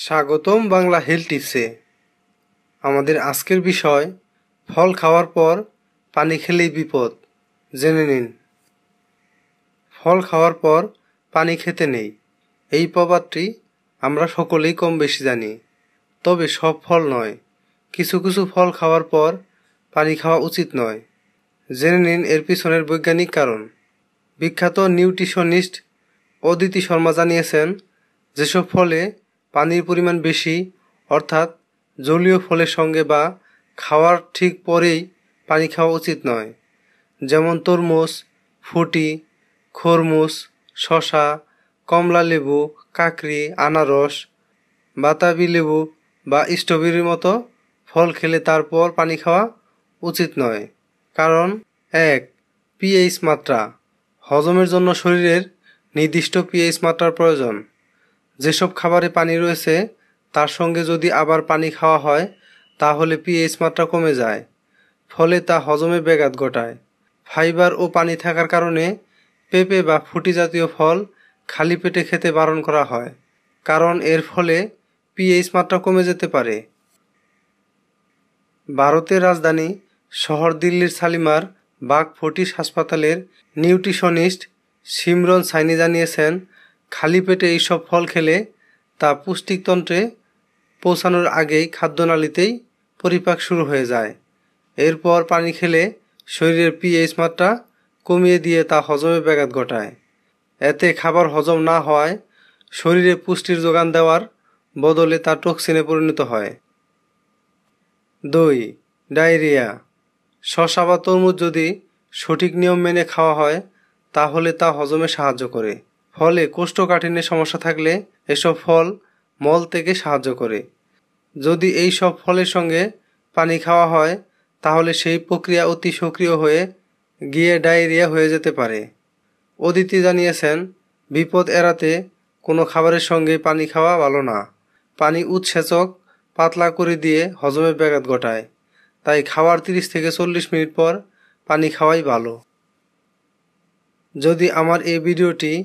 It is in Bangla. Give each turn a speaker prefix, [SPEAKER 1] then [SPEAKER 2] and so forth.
[SPEAKER 1] স্বাগতম বাংলা হেলথ টিপসে আমাদের আজকের বিষয়, ফল খাওয়ার পর পানি খেলেই বিপদ। জেনে নিন। ফল খাওয়ার পর পানি খেতে নেই। এই প্রবাদটি আমরা সকলেই কম বেশি জানি। তবে সব ফল নয়। কিছু কিছু ফল খাওয়ার পর পানি খাওয়া উচিত নয়। জেনে নিন এর পিছনের বৈজ্ঞানিক কারণ। বিখ্যাত নিউট্রিশনিস্ট অদিতি শর্মা জানিয়েছেন, যেসব ফলে পানির পরিমাণ বেশি, অর্থাৎ জলীয় ফলের সঙ্গে বা খাওয়ার ঠিক পরেই পানি খাওয়া উচিত নয়। যেমন তরমুজ, ফুটি, খরমুজ শশা কমলা লেবু, কাকড়ি, আনারস, বাতাবি লেবু বা স্ট্রবেরির মতো ফল খেলে তারপর পানি খাওয়া উচিত নয়। কারণ, এক পিএইচ মাত্রা, হজমের জন্য শরীরের নির্দিষ্ট পিএইচ মাত্রার প্রয়োজন। যেসব খাবারে পানি রয়েছে, তার সঙ্গে যদি আবার পানি খাওয়া হয়, তাহলে পিএইচ মাত্রা কমে যায়। ফলে তা হজমে ব্যাঘাত ঘটায়। ফাইবার ও পানি থাকার কারণে পেঁপে বা ফুটি জাতীয় ফল খালি পেটে খেতে বারণ করা হয়। কারণ এর ফলে পিএইচ মাত্রা কমে যেতে পারে। ভারতের রাজধানী শহর দিল্লির শালিমার বাঘ ফটিস হাসপাতালের নিউট্রিশনিস্ট সিমরন সাইনি জানিয়েছেন খালি পেটে এইসব ফল খেলে তা পুষ্টিকতন্ত্রে পৌঁছানোর আগেই খাদ্যনালীতেই পরিপাক শুরু হয়ে যায়। এরপর পানি খেলে শরীরের পিএইচ মাত্রা কমিয়ে দিয়ে তা হজমে ব্যাঘাত ঘটায়। এতে খাবার হজম না হওয়ায় শরীরে পুষ্টির যোগান দেওয়ার বদলে তা টক্সিনে পরিণত হয়। দুই, ডায়রিয়া। শশা বা তরমুজ যদি সঠিক নিয়ম মেনে খাওয়া হয়, তাহলে তা হজমে সাহায্য করে। ফলে কোষ্ঠকাঠিন্যের সমস্যা থাকলে এসব ফল মল থেকে সাহায্য করে। যদি এই সব ফলের সঙ্গে পানি খাওয়া হয়, তাহলে সেই প্রক্রিয়া অতি সক্রিয় হয়ে গিয়ে ডায়রিয়া হয়ে যেতে পারে। অদিতি জানিয়েছেন, বিপদ এড়াতে কোনো খাবারের সঙ্গে পানি খাওয়া ভালো না। পানি উৎসেচক, পাতলা করে দিয়ে হজমে ব্যাঘাত ঘটায়। তাই খাওয়ার তিরিশ থেকে চল্লিশ মিনিট পর পানি খাওয়াই ভালো। যদি আমার এই ভিডিওটি